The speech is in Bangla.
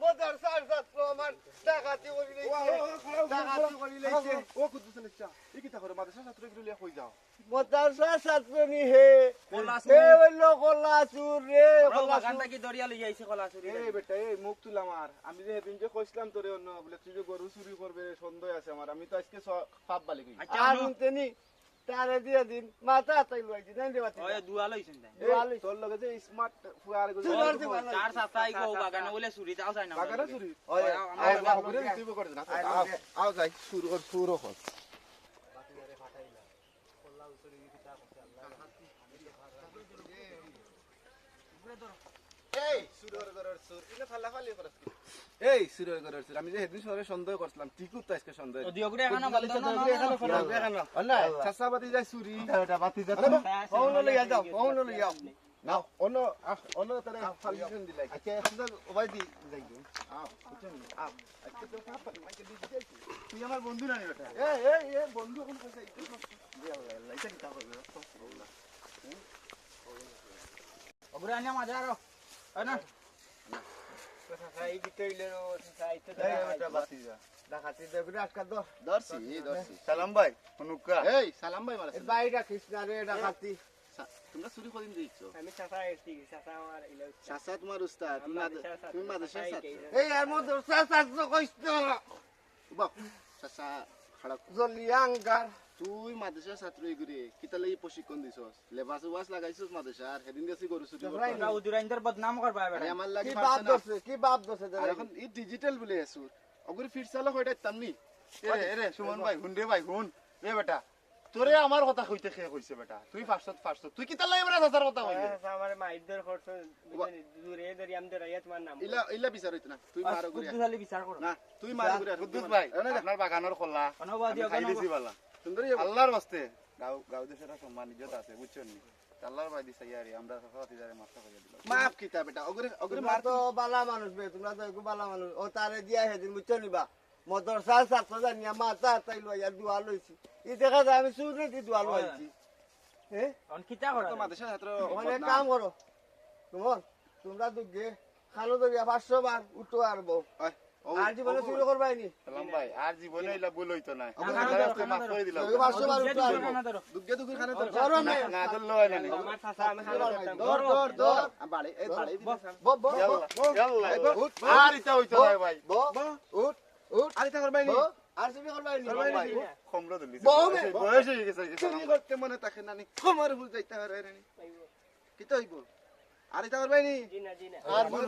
মজার সার ছাত্র আমার ডাকাতি করি ডাকাতি করি লাইছে ও কুদ্দুস নিচ্ছা ই কিতা করে মাদ্রাসা ছাত্রগুলো লিয়া কই যাও। মজার ছাত্র নি হে। কলা হে হইল রে কলা কি দরিয়া লই আইছে কলা এই বেটা এই মুখ তুল আমার আমি যে সেদিন যে কইছিলাম তোরে অন্য বলে তুই যে গরু চুরি করবে সন্দেহ আছে আমার। আমি তো আজকে স- পাপ বালি কই আচ্ছা তারে দিয়ে দিন মাথা তাই লইছি নাই দে বাতি ওই দুয়া লইছেন তাই এই, তোর লগে যে স্মার্ট ফুয়ারগুলো চুরি চার সাতাই গো বাগানে বলে চুরি যাও যায় না। বাগানে চুরি? ওই আমার ঘুরে তুই করে না। আও যাই শুরু কর শুরু কর। এই শুরু এই শুরু কর কর শুরু আমি যে সেদিন সরে সন্দেহ করছিলাম। ঠিকই তো আজকে সন্দেহ? দিও এখানে বন্ধ না না। অন্যায় চাষাবাদি যাই চুরি। এটা বাতি যা ফোন লইয়া যাও ফোন লইয়া না অন্য অন্য তারে ফালিশন দিলাই। আচ্ছা এখন ওবাই দি যাই আও বুঝছেন? আও আজকে তো পাপ মাইকে দিছি যাইছি তুই আমার বন্ধু না নি বেটা? এ এ এ বন্ধু কোন কইছে লাইটা কি তা করবে ওগুলো আনিয়া মাঝে আরও। না। সালাম ভাই হুনুকা এই সালাম ভাই মারা বাইরা কৃষ্ণা রে ডাকাতি তোমরা চুরি করিন দিছো আমি চাচা এসছি চাচা আমার চাচা তোমার উস্তাদ তুমি মাদ- তুমি মাদ্রাসার ছাত্র এই আর মধ্যে সাসাত কইছ বাপ চাচা খাড়া তুই মাদেশা ছাত্র এগুরে কিতা লাগি প্রশিক্ষণ দিছস লেবাস ওয়াস লাগাইছস মাদেশার হেদিন গেছি গরু চুরি করতে। উদুরাইন্দার বদনাম করবা আরে বেটা আমার লাগি কি বাপ। দছে কি বাপ দছে এখন ই ডিজিটাল বলে আছো অগুরি ফিট চালো হইটা তামনি এ রে সুমন ভাই হুন রে ভাই হুন রে বেটা তোরে আমার কথা কইতে খেয়ে কইছে বেটা? তুই ফার্স্টত ফার্স্টত তুই কিতা লাগি বেটা চাচার কথা কইলে? আমার মাইদর খরচ দূরে দূরে আমাদের আইয়া তোমার নাম। ইলা ইলা বিচার হইতো না তুই মার গুরি কুদ্দুসালি বিচার করো। না তুই মার গুরি কুদ্দুস ভাই। আপনার বাগানের খোলা। অনবা দিও খাই দিছি বালা। সুন্দরী আল্লাহর বাস্তে গাও গাও দেশের সম্মান ইজ্জত আছে বুঝছেন নি? আল্লাহর ভাই দিছে ইয়ারি আমরা সফাতি যারে মাথা করে দিলাম। মাপ কিতা বেটা অগুরি অগুরি তোমরা মার তো বালা মানুষ বে তোমরা তো বালা মানুষ। ও তারে দিয়া সেদিন বুঝছ নিবা মদরসা ছাত্র জানিয়া মাথা তাই লইয়া দোয়া লইছি। ই দেখা যায় আমি সুদ দি দোয়া লইছি। হ্যাঁ অন করো মাদ্রাসা ছাত্র কাম করো। তোমার তোমরা তো গে খালো ধরিয়া পাঁচশো বার উঠো আর বউ। আর জীবনে চুরি করবাই নি ভাই আর জীবনে এলা বই লইতো না। না, না, না, না, মাফ করে দিলাম ওই পাঁচশো বার উঠো আর বউ। না ধরো। দুগে দুগে খানে তো ধরো না না ধরলো না। আমার চাচা আমি ধর ধর ধর বাড়ি এই বাড়ি। বউ বউ ইয়াল্লা, ইয়াল্লা, এই বউ, উঠ, আর ইটা হইতো না ভাই। বউ উঠ উঠ। আরে তা করবাই নি। আর চুরি করবাই নি। ভাই, খমরো দিলি। বউ বয়স হয়ে গেছে চুরি করতে মনে তাকে নানি খমর ভুল যাইতে হারে নানি কি তো হইব? আরে তা করবাই নি। জিনা জিনা। আর ভুল